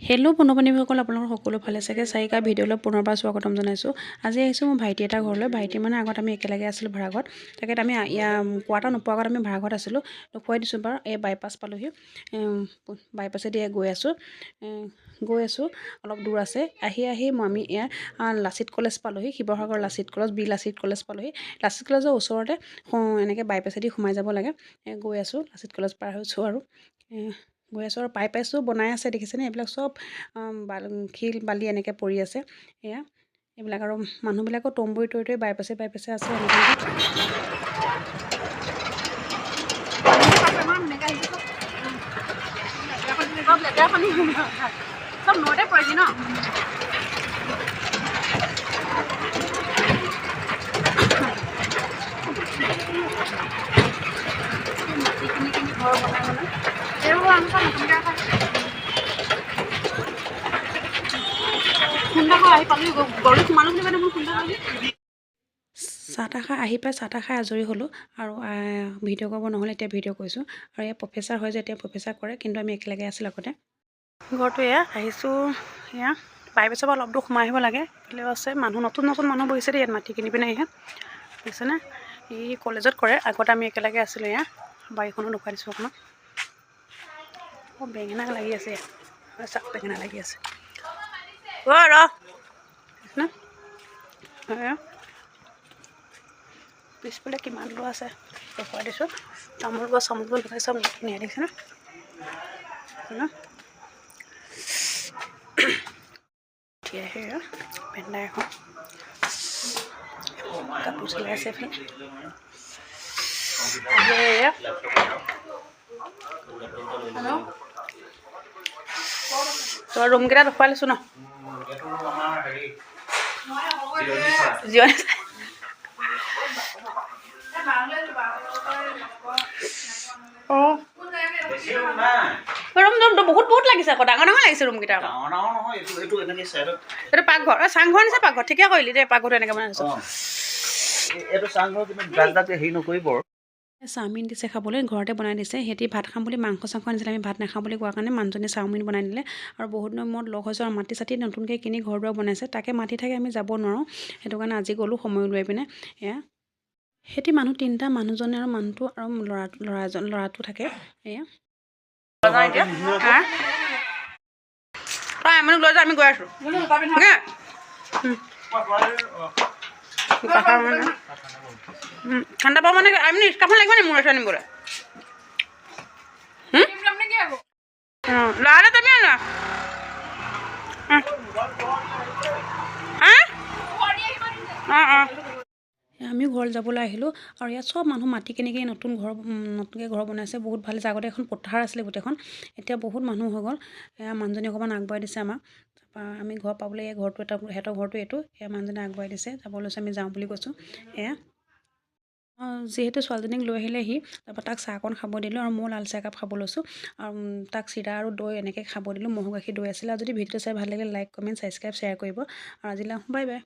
Hello বন্ধুবান্ধৱীসকল আপোনালোকৰ সকলো ভালে চাগে? চাৰিকা ভিডিঅ'লৈ পুনৰবাৰ স্বাগতম জনাইছোঁ। আজি আহিছোঁ মোৰ ভাইটি এটা ঘৰলৈ। ভাইটি মানে আগত আমি একেলগে আছিলোঁ ভাড়াঘৰত। তাকে আমি ইয়াৰ কোৱাৰ্টাৰ নোপোৱাৰ আগত আমি ভাড়াঘৰত আছিলোঁ। দেখুৱাই দিছোঁ বাৰু এই বাইপাছ পালোহি। বাইপাছেদি গৈ আছোঁ। গৈ আছোঁ। অলপ দূৰ আছে। আহি আহি মই আমি ইয়াৰ লাচিত কলেজ পালোহি। শিৱসাগৰ লাচিত কলেজ বি লাচিত কলেজ পালোহি। লাচিত কলেজৰ ওচৰতে এনেকৈ বাইপাছেদি সোমাই যাব লাগে। গৈ আছোঁ। লাচিত কলেজ পাৰ হৈছোঁ আৰু। গৈ আছোঁ আৰু বাইপাছো বনাই আছে দেখিছেনে? এইবিলাক চব শিল বালি এনেকৈ পৰি আছে। এয়া এইবিলাক আৰু মানুহবিলাকো তম্বুৰি তৰি তৰি বাইপাছে বাইপাছে আছে এনেকৈ ঘৰ বনাই বনাই খুন্দা খাই আহি চাহ তাহ খাই পাই চাহ তাহ খাই আজৰি হ'লোঁ আৰু ভিডিঅ' কৰিব নহ'লে এতিয়া ভিডিঅ' কৰিছোঁ। আৰু এয়া প্ৰফেচাৰ হয় যে এতিয়া প্ৰফেচাৰ কৰে কিন্তু আমি একেলগে আছিলোঁ আগতে ঘৰটো এয়া আহিছোঁ এয়া। বাইপাছৰ পৰা অলপ দূৰ সোমাই আহিব লাগে। এইফালেও আছে মানুহ নতুন নতুন মানুহ বহিছে দেই ইয়াত মাটি কিনি পিনে ইয়াত। দেখিছেনে? ই কলেজত কৰে আগতে আমি একেলগে আছিলোঁ এয়া। বাৰীখনো দেখুৱাই দিছোঁ আপোনাক অঁ বেঙেনা লাগি আছে চাওক বেঙেনা লাগি আছে অ' ৰ পিছফালে কিমান দূৰ আছে দেখুৱাই দিছোঁ তামোল গছ চামোল গছ লগাই চব ধুনীয়া দেখিছেনে ন উঠি আহি ভেণ্ডা এখন কাপোৰ চিলাই আছে এইফালে তই ৰুমকেইটা দেখুৱাই লৈছোঁ ন? জিৰণি অঁ। ৰুম ৰুমটো বহুত বহুত লাগিছে আকৌ ডাঙৰ ডাঙৰ লাগিছে ৰুমকেইটা এইটো পাকঘৰ অ, চাংঘৰ নিচিনা পাকঘৰ ঠিকে কৰিলি দেই পাকঘৰটো এনেকৈ বনাই দিছোঁ এইটো চাংঘৰ কিন্তু হেৰি নকৰিব। চাওমিন দিছে খাবলৈ ঘৰতে বনাই দিছে। সিহঁতি ভাত খাম বুলি মাংস চাংস আনিছিলে আমি ভাত নাখাওঁ বুলি কোৱাৰ কাৰণে মানুহজনে চাওমিন বনাই দিলে। আৰু বহুত দিনৰ মূৰত লগ হৈছোঁ আৰু মাটি চাটি নতুনকৈ কিনি ঘৰ দুৱাৰ বনাইছে। তাকে মাতি থাকে আমি যাব নোৱাৰোঁ। সেইটো কাৰণে আজি গ'লোঁ সময় লৈ পিনে। এয়া। সিহঁতি মানুহ তিনিটা মানুহজনে আৰু মানুহটো আৰু ল'ৰা ল'ৰাজন ল'ৰাটো থাকে। এয়া। হা? তই আমাক লৈ যা আমি গৈ আছোঁ। নে? উম, পাহাৰ মানে উম, ঠাণ্ডা পাব মানে আমি ৰিক্সাখন লাগিব নি মোৰ ওচৰত আনিবলৈ অঁ ল'ৰালে তুমি আনা হা অঁ অঁ আমি ঘৰ যাবলৈ আহিলোঁ আৰু ইয়াত চব মানুহ মাটি কিনি কিনি নতুন ঘৰ নতুনকৈ ঘৰ বনাইছে। বহুত ভাল হৈছে। আগতে এখন পথাৰ আছিলে গোটেইখন। এতিয়া বহুত মানুহ হৈ গ'ল। এয়া মানুহজনী অকণমান আগবঢ়াই দিছে আমাক। তাৰপৰা আমি ঘৰ পাবলৈ এই ঘৰটো এটা সিহঁতৰ ঘৰটো এইটো। এয়া মানুহজনে আগবঢ়াই দিছে। যাব লৈছোঁ আমি যাওঁ বুলি কৈছোঁ। এয়া। যিহেতু ছোৱালীজনীক লৈ আহিলে সি তাৰপৰা তাক চাহকণ খাব দিলোঁ আৰু মই লাল চাহ একাপ খাব লৈছোঁ। আৰু তাক চিৰা আৰু দৈ এনেকৈ খাব দিলোঁ। ম'হৰ গাখীৰ দৈ আছিলে। আৰু যদি ভিডিঅ'টো চাই ভাল লাগিলে লাইক কমেণ্ট ছাবস্ক্ৰাইব শ্বেয়াৰ কৰিব। আৰু আজিলৈ বাই বাই।